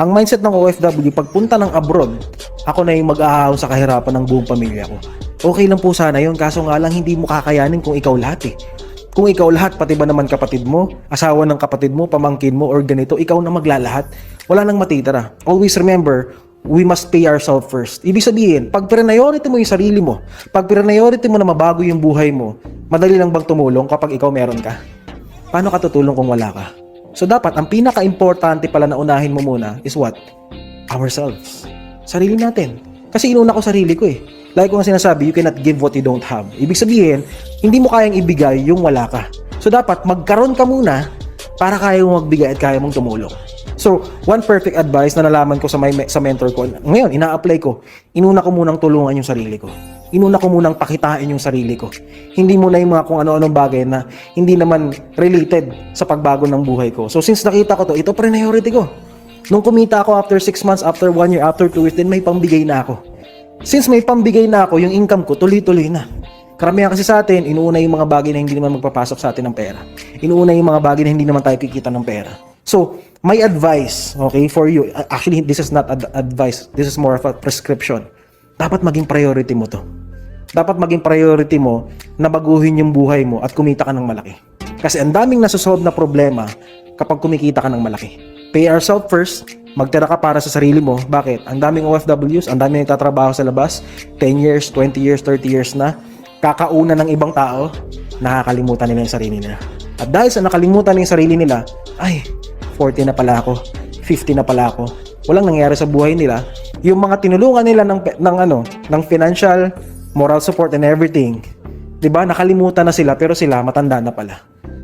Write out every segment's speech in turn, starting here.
Ang mindset ng OFW, pagpunta ng abroad, ako na yung mag-aahaw sa kahirapan ng buong pamilya ko. Okay lang po sana yun, kaso nga lang hindi mo kakayanin kung ikaw lahat eh. Kung ikaw lahat, pati ba naman kapatid mo, asawa ng kapatid mo, pamangkin mo, or ganito, ikaw na maglalahat, wala nang matitira. Always remember, we must pay ourselves first. Ibig sabihin, pag priority mo yung sarili mo, pag priority mo na mabago yung buhay mo, madali lang bang tumulong kapag ikaw meron ka? Paano ka tutulong kung wala ka? So dapat, ang pinaka-importante pala na unahin mo muna is what? Ourselves. Sarili natin. Kasi inuna ko sarili ko eh. Like ko nga sinasabi, you cannot give what you don't have. Ibig sabihin, hindi mo kayang ibigay yung wala ka. So dapat, magkaroon ka muna para kaya mo magbigay at kaya mong tumulong. So, one perfect advice na nalaman ko sa, may, sa mentor ko, ngayon, ina-apply ko, inuna ko munang tulungan yung sarili ko. Inuna ko munang pakitain yung sarili ko. Hindi mo na yung mga kung ano-anong bagay na hindi naman related sa pagbago ng buhay ko. So, since nakita ko to, ito priority ko. Nung kumita ako after 6 months, after 1 year, after 2 years, then may pambigay na ako. Since may pambigay na ako, yung income ko, tuloy-tuloy na. Karamihan kasi sa atin, inuuna yung mga bagay na hindi naman magpapasok sa atin ng pera. Inuuna yung mga bagay na hindi naman tayo kikita ng pera. So, my advice, okay, for you, actually, this is not ad- advice, this is more of a prescription. Dapat maging priority mo to. Dapat maging priority mo na baguhin yung buhay mo at kumita ka ng malaki. Kasi ang daming nasosolve na problema kapag kumikita ka ng malaki. Pay ourselves first, magtira ka para sa sarili mo. Bakit? Ang daming OFWs, ang daming nagtatrabaho sa labas, 10 years, 20 years, 30 years na, kakauna ng ibang tao, nakakalimutan nila yung sarili nila. At dahil sa nakalimutan ng sarili nila, ay, 40 na pala ako, 50 na pala ako. Walang nangyari sa buhay nila. Yung mga tinulungan nila ng, ng ano, ng financial, moral support and everything, 'di ba? Nakalimutan na sila pero sila matanda na pala.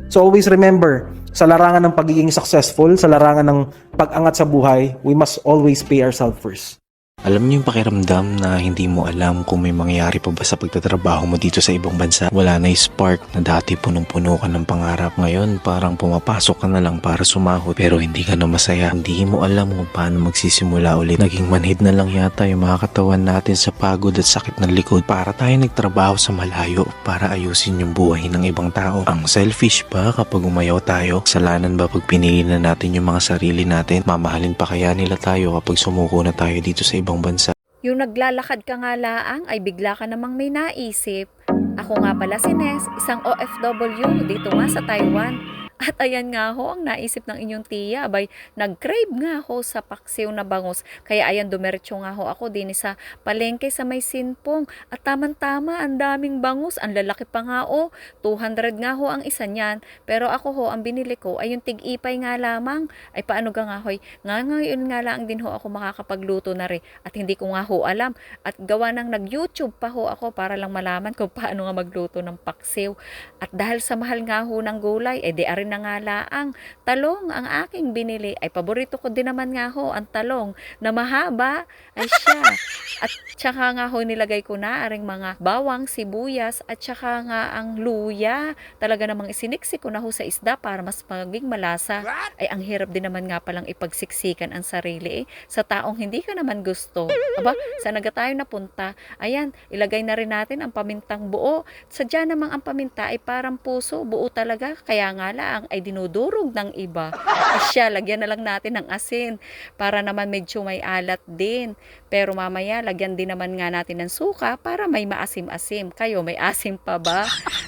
So always remember, sa larangan ng pagiging successful, sa larangan ng pag-angat sa buhay, we must always pay ourselves first. Alam niyo yung pakiramdam na hindi mo alam kung may mangyayari pa ba sa pagtatrabaho mo dito sa ibang bansa? Wala na yung spark na dati punong-puno ka ng pangarap. Ngayon parang pumapasok ka na lang para sumahod pero hindi ka na masaya. Hindi mo alam kung paano magsisimula ulit. Naging manhid na lang yata yung mga katawan natin sa pagod at sakit ng likod para tayo nagtrabaho sa malayo para ayusin yung buhay ng ibang tao. Ang selfish ba kapag umayaw tayo? Salanan ba pag pinili na natin yung mga sarili natin? Mamahalin pa kaya nila tayo kapag sumuko na tayo dito sa ibang bansa? Yung naglalakad ka nga laang ay bigla ka namang may naisip. Ako nga pala si Nes, isang OFW dito nga sa Taiwan. At ayan nga ho, ang naisip ng inyong tiya, abay, nag-crave nga ho sa paksiw na bangus. Kaya ayan, dumiretso nga ho ako din sa palengke sa may sinpong. At tamang-tama, ang daming bangus, ang lalaki pa nga o, 200 nga ho ang isa niyan. Pero ako ho, ang binili ko ay yung tig-ipay nga lamang. Ay paano ga nga hoy, nga ngayon nga lang din ho ako makakapagluto na rin. At hindi ko nga ho alam. At gawa ng nag-YouTube pa ho ako para lang malaman kung paano nga magluto ng paksiw. At dahil sa mahal nga ho ng gulay, eh di na nga laang talong ang aking binili. Ay paborito ko din naman nga ho ang talong na mahaba. Ay siya. At tsaka nga ho nilagay ko na aring mga bawang, sibuyas at tsaka nga ang luya. Talaga namang isiniksik ko na ho sa isda para mas maging malasa. Ay ang hirap din naman nga palang ipagsiksikan ang sarili eh. Sa taong hindi ka naman gusto. Aba, saan naga tayo napunta? Ayan, ilagay na rin natin ang pamintang buo. Sadya namang ang paminta ay parang puso, buo talaga. Kaya nga lang ay dinudurog ng iba. Ay siya, lagyan na lang natin ng asin para naman medyo may alat din. Pero mamaya, lagyan din naman nga natin ng suka para may maasim-asim. Kayo, may asim pa ba?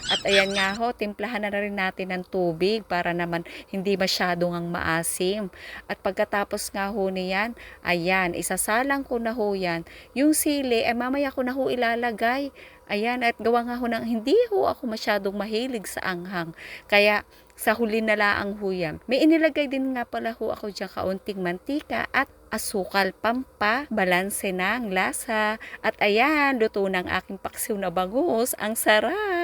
At ayan nga ho, timplahan na rin natin ng tubig para naman hindi masyadong ang maasim. At pagkatapos nga ho niyan, ayan, isasalang ko na ho yan. Yung sili, ay mamaya ko na ho ilalagay. Ayan, at gawa nga ho ng hindi ho ako masyadong mahilig sa anghang. Kaya, sa huli na laang ho yan. May inilagay din nga pala ho ako dyan kaunting mantika at asukal pampa, balanse ang lasa. At ayan, luto ng aking paksiw na bangus. Ang sarap!